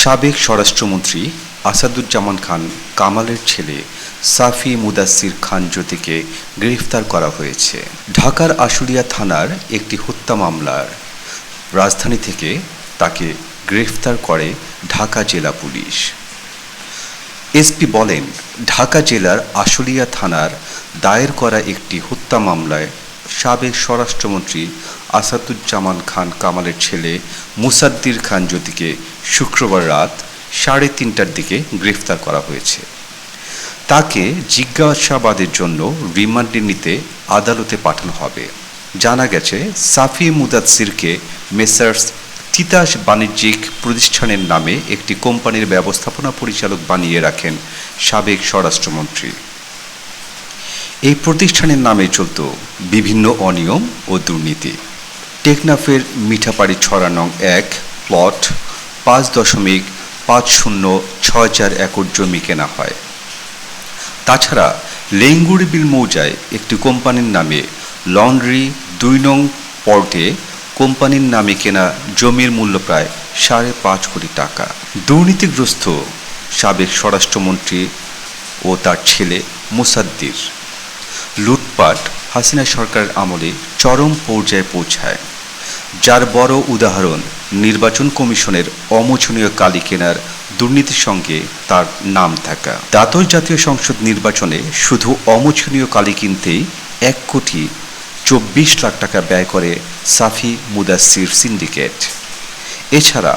সাবেক স্বরাষ্ট্রমন্ত্রী আসাদুজ্জামান খান কামালের ছেলে সাফি মুদাসির খান জ্যোতিকে গ্রেফতার করা হয়েছে। ঢাকার আশুলিয়া থানার একটি হত্যা মামলার রাজধানী থেকে তাকে গ্রেফতার করে ঢাকা জেলা পুলিশ। এসপি বলেন, ঢাকা জেলার আশুলিয়া থানার দায়ের করা একটি হত্যা মামলায় সাবেক স্বরাষ্ট্রমন্ত্রী আসাদুজ্জামান খান কামালের ছেলে মুসাদ্দির খান জ্যোতিকে শুক্রবার রাত সাড়ে তিনটার দিকে গ্রেফতার করা হয়েছে। তাকে জিজ্ঞাসাবাদের জন্য রিমান্ডে নিতে আদালতে পাঠানো হবে। জানা গেছে, সাফি মুদাসিরকে মেসার্স তিতাস বাণিজ্যিক প্রতিষ্ঠানের নামে একটি কোম্পানির ব্যবস্থাপনা পরিচালক বানিয়ে রাখেন সাবেক স্বরাষ্ট্রমন্ত্রী। এই প্রতিষ্ঠানের নামে চলত বিভিন্ন অনিয়ম ও দুর্নীতি। টেকনাফের মিঠাপাড়ি ছড়া নং এক প্লট পাঁচ দশমিক পাঁচ শূন্য ছয় চার একর জমি কেনা হয়। তাছাড়া লেঙ্গুড়ি বিল মৌজায় একটি কোম্পানির নামে লন্ড্রি দুই নং পর্টে কোম্পানির নামে কেনা জমির মূল্য প্রায় সাড়ে পাঁচ কোটি টাকা। দুর্নীতিগ্রস্ত সাবেক স্বরাষ্ট্রমন্ত্রী ও তার ছেলে মুসাদ্দির। লুটপাট হাসিনা সরকারের আমলে চরম পর্যায়ে পৌঁছায়, যার বড় উদাহরণ নির্বাচন কমিশনের অমোচনীয় কালি কেনার দুর্নীতির সঙ্গে তার নাম থাকা। দ্বাদশ জাতীয় সংসদ নির্বাচনে শুধু অমোচনীয় কালি কিনতেই এক কোটি চব্বিশ লাখ টাকা ব্যয় করে সাফি মুদাসির সিন্ডিকেট। এছাড়া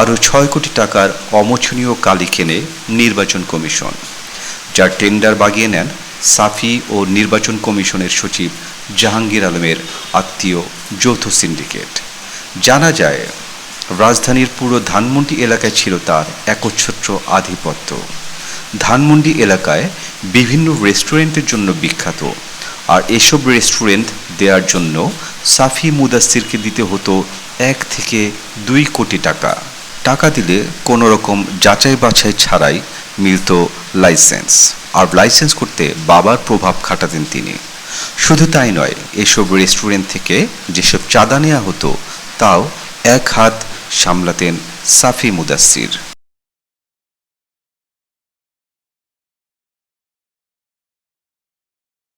আরও ছয় কোটি টাকার অমোচনীয় কালি কেনে নির্বাচন কমিশন, যার টেন্ডার বাগিয়ে নেন সাফি ও নির্বাচন কমিশনের সচিব জাহাঙ্গীর আলমের আত্মীয় যৌথ সিন্ডিকেট। জানা যায়, রাজধানীর পুরো ধানমন্ডি এলাকায় ছিল তার একচ্ছত্র আধিপত্য। ধানমন্ডি এলাকায় বিভিন্ন রেস্টুরেন্টের জন্য বিখ্যাত, আর এসব রেস্টুরেন্ট দেওয়ার জন্য সাফি মুদাসিরকে দিতে হতো এক থেকে দুই কোটি টাকা। টাকা দিলে কোনো রকম যাচাই বাছাই ছাড়াই মিলত লাইসেন্স। আর লাইসেন্স করতে বাবার প্রভাব খাটাতেন তিনি। শুধু তাই নয়, এসব রেস্টুরেন্ট থেকে যেসব চাঁদা নেওয়া হতো, তাও এক হাত সামলাতেন সাফি মুদাসির